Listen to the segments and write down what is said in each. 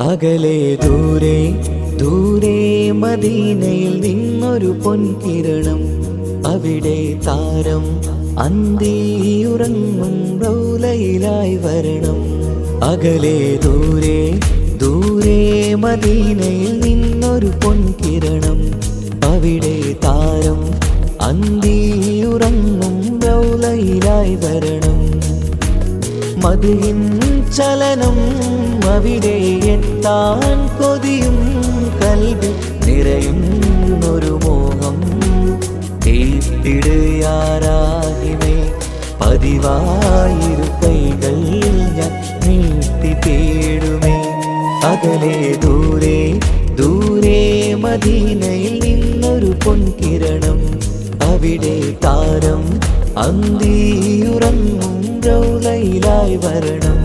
അകലെ ദൂരെ ദൂരെ മദീനയിൽ നിന്നൊരു പൊൻകിരണം. അവിടെ താരം അന്തിയുറങ്ങും റൗലയിലായി വരണം. അകലെ ദൂരെ ദൂരെ മദീനയിൽ നിന്നൊരു പൊൻകിരണം. അവിടെ താരം അന്തിയുറങ്ങും റൗലയിലായി വരണം. മതിയിൻ ചലനം അവിടെ എത്താൻ കൊതിയും കൽവി നിറയുന്നൊരു മോഹം. തീപ്പിടുയാരാഹിമേ പതിവായിരു കൈകൾ ഞാൻ നീട്ടി തേടുമേ. അകലെ ദൂരെ ദൂരെ മദീനയിൽ നിന്നൊരു പൊൻകിരണം. അവിടെ താരം അന്തിയുറങ്ങും റൗലയിലായി വരണം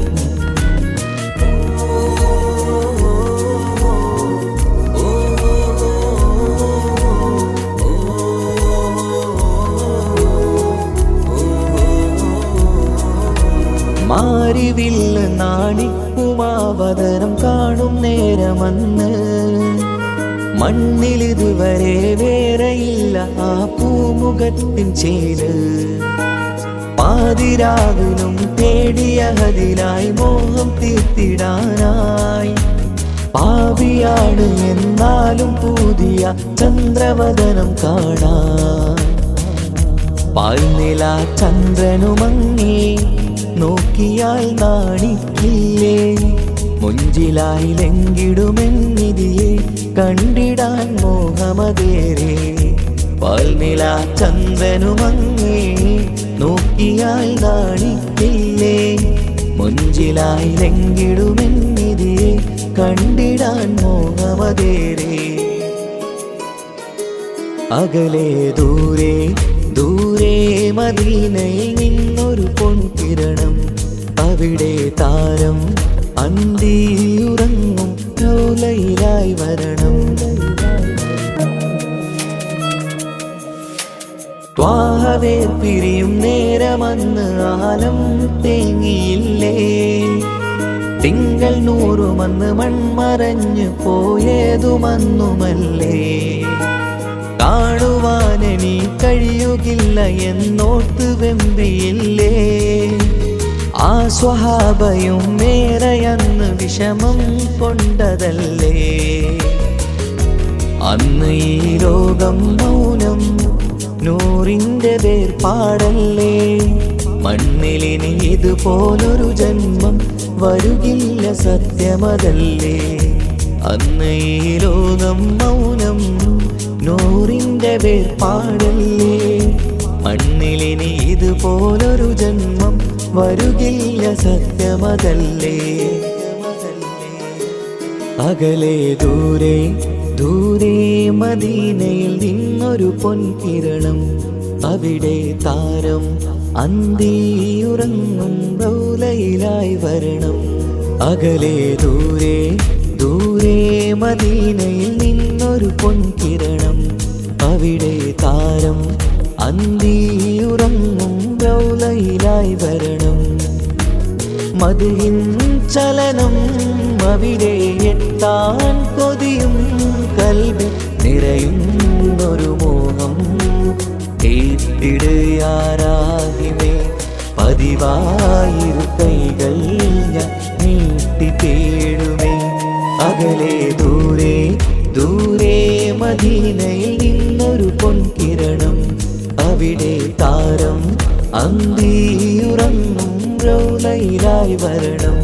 മാരിവില്ല നാണിക്കുമാവതരം കാണും നേരമന്ന് മണ്ണിലിതുവരെ വേറെയില്ല. ആ പൂമുഖത്തിൻ ചേര് പാതിരാവിലും തേടിയ ഹതിനായി മോഹം തീർത്തിടാനായി. പാവിയാണ് എന്നാലും പുതിയ ചന്ദ്രവദനം കാണാൻ. പാൽനില ചന്ദ്രനുമങ്ങി നോക്കിയാൽ നാണിക്കില്ലേ. മുഞ്ചിലായി ലങ്കിടുമെന്നിതിയെ കണ്ടിടാൻ മോഹമതേരെ പാൽനില ചന്ദ്രനുമങ്ങി നോക്കിയാൽ നാണിക്കില്ലേ. മുഞ്ചിലായി ലങ്കിടുമെന്നിതിയെ കണ്ടിടാൻ മോഹമതേരെ അകലെ ദൂരെ ദൂരെ മദീനയിൽ നിന്നൊരു പൊൻകിരണം. അവിടെ താരം അന്തിയുറങ്ങും. ലോലയിലായി വരണം. ത്വാഹവേ പിരിയും നേരമന്ന് ആലം തേങ്ങിയില്ലേ? തിങ്കൾ നൂറുമന്ന് മൺമറഞ്ഞു പോയതുമന്നുമല്ലേ? കാണുവാനെനി കഴിയുകില്ല എന്നോർത്ത് വെമ്പിയില്ലേ? ആ സ്വഹാബയും മേറയന്ന് വിഷമം കൊണ്ടതല്ലേ? അന്ന് ഈ ലോകം വേർപാടല്ലേ മണ്ണിലിനി ഇതുപോലൊരു ജന്മം വരുകില്ല സത്യമതല്ലേ? അന്ന് ഈ ലോകം മൗനം നൂറിന്റെ വേർപാടല്ലേ? മണ്ണിലിനി ഇതുപോലൊരു ജന്മം വരുകില്ല സത്യമതല്ലേ? അകലെ ദൂരെ ദൂരെ മദീനയിൽ നിന്നൊരു പൊൻകിരണം അവിടെ താരം അന്തിയുറങ്ങും റൗലയിലായി വരണം. അകലെ ദൂരെ ദൂരെ മദീനയിൽ നിന്നൊരു പൊൻകിരണം. അവിടെ താരം അന്തിയുറങ്ങും റൗലയിലായി വരണം. മതിയും ചലനം അവിടെ എത്താൻ കേട്ടിടുയാരാഹിമേ പതിവായിരു കൈകൾ ഞാൻ നീട്ടി തേടുമേ. അകലെ ദൂരെ ദൂരെ മദീനയിൽ നിന്നൊരു പൊൻകിരണം. അവിടെ താരം അന്തിയുറങ്ങും റൗലയിലായി വരണം.